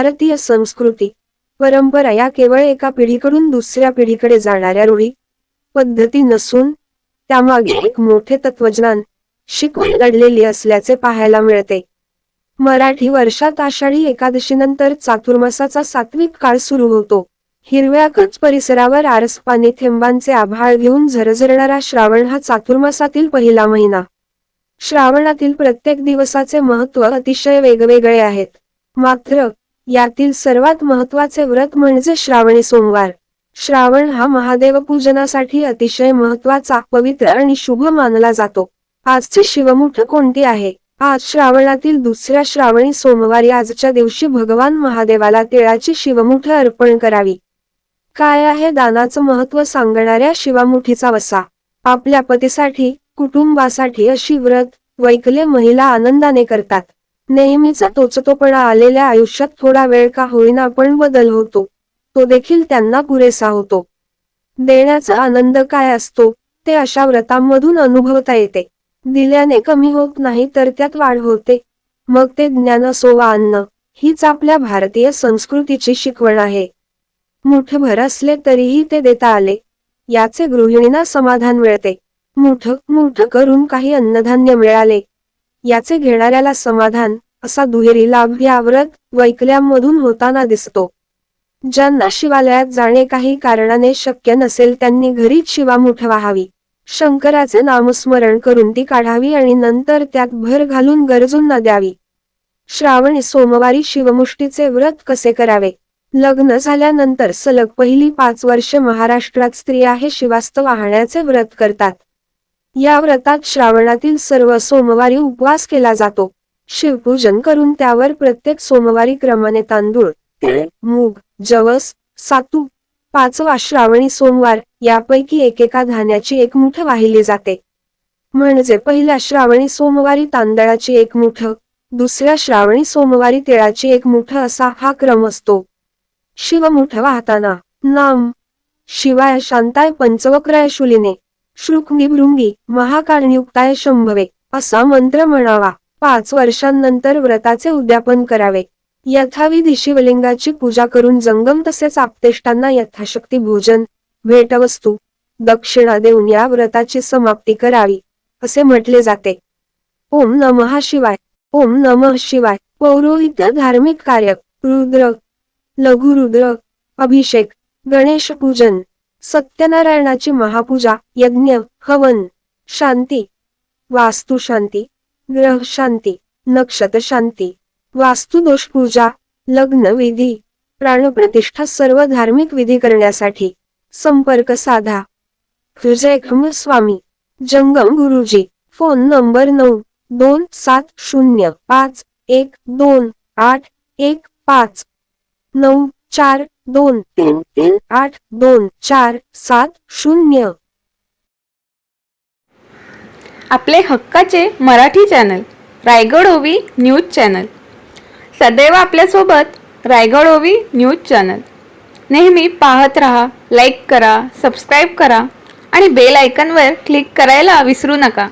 भारतीय संस्कृती परंपरा या केवळ एका पिढीकडून दुसऱ्या पिढीकडे जाणाऱ्या रूढी पद्धती नसून त्यामागे एक मोठे तत्वज्ञान शिकवण दडलेली असल्याचे पाहायला मिळते. मराठी वर्षात आषाढी एकादशीनंतर चातुर्मासाचा सात्विक काळ सुरू होतो. हिरव्या कच परिसरावर आरसपाने थेंबांचे आभाळ घेऊन झरझरणारा श्रावण हा चातुर्मासातील पहिला महिना. श्रावणातील प्रत्येक दिवसाचे महत्त्व अतिशय वेगवेगळे आहेत. मात्र यातील सर्वात महत्त्वाचे व्रत म्हणजे श्रावणी सोमवार. श्रावण हा महादेव पूजनासाठी अतिशय महत्त्वाचा पवित्र आणि शुभ मानला जातो. आजची शिवमुठ कोणती आहे? आज श्रावणातील दुसऱ्या श्रावणी सोमवारी आजच्या दिवशी भगवान महादेवाला तिळाची शिवमुठ अर्पण करावी. काय आहे दानाचं महत्त्व सांगणाऱ्या शिवामुठीचा वसा? आपल्या पतीसाठी कुटुंबासाठी अशी व्रत वैकले महिला आनंदाने करतात. नेहमीचा तोचतोपणा आलेल्या आयुष्यात थोडा वेळ का होईना पण बदल होतो. तो देखील त्यांना पुरेसा होतो. देण्याचा आनंद काय असतो ते अशा व्रतांमधून अनुभवता येते. दिल्याने कमी होत नाही तर त्यात वाढ होते. मग ते ज्ञान असो वा अन्न हीच आपल्या भारतीय संस्कृतीची शिकवण आहे. मुठभर असले तरीही ते देता आले. याचे गृहिणींना समाधान मिळते. मुठ मुठ करून काही अन्नधान्य मिळाले. याचे घेणाऱ्याला समाधान असा दुहेरी लाभ या व्रत वैकल्यांमधून होताना दिसतो. ज्यांना शिवालयात जाणे काही कारणाने शक्य नसेल त्यांनी घरीच शिवामुठ वाहावी. शंकराचे नामस्मरण करून ती काढावी आणि नंतर त्यात भर घालून गरजूंना द्यावी. श्रावणी सोमवारी शिवमुष्टीचे व्रत कसे करावे? लग्न झाल्यानंतर सलग पहिली पाच वर्षे महाराष्ट्रात स्त्रिया हे शिवास्त वाहण्याचे व्रत करतात. या व्रतात श्रावणातील सर्व सोमवारी उपवास केला जातो. शिवपूजन करून त्यावर प्रत्येक सोमवारी क्रमाने तांदूळ मूग जवस सातू पाचवा श्रावणी सोमवार यापैकी एकेका धान्याची एक मुठ वाहिली जाते. म्हणजे पहिल्या श्रावणी सोमवारी तांदळाची एक मुठ दुसऱ्या श्रावणी सोमवारी तिळाची एक मुठ असा हा क्रम असतो. शिवमुठ वाहताना नाम शिवाय शांताय पंचवक्राय शुलिने. शृंगी भृंगी महाकाळनियुक्ताय शंभवे असा मंत्र म्हणावा. पाच वर्षांनंतर व्रताचे उद्यापन करावे. यथाविधी शिवलिंगाची पूजा करून जंगम तसेच आपतेष्टांना यथाशक्ती भोजन भेटवस्तू दक्षिणा देऊन या व्रताची समाप्ती करावी असे म्हटले जाते. ओम नमः शिवाय. ओम नमः शिवाय. पौरोहित्य धार्मिक कार्य. रुद्र. लघुरुद्र. अभिषेक. गणेश पूजन. सत्यनारायणाची महापूजा यज्ञ हवन शांती वास्तुशांती ग्रहशांती नक्षत्रशांती वास्तुदोष पूजा लग्न विधी प्राणप्रतिष्ठा सर्व धार्मिक विधी करण्यासाठी संपर्क साधा. हृजयखम स्वामी जंगम गुरुजी फोन नंबर नऊ दोन सात शून्य पाच एक दोन आठ एक पाच नऊ चार दोन तीन तीन आठ दोन चार सात शून्य. आपले हक्काचे मराठी चॅनल रायगड ओवी न्यूज चॅनल. सदैव आपल्यासोबत रायगड ओवी न्यूज चॅनल. नेहमी पाहत रहा लाईक करा सबस्क्राईब करा आणि बेल आयकनवर क्लिक करायला विसरू नका.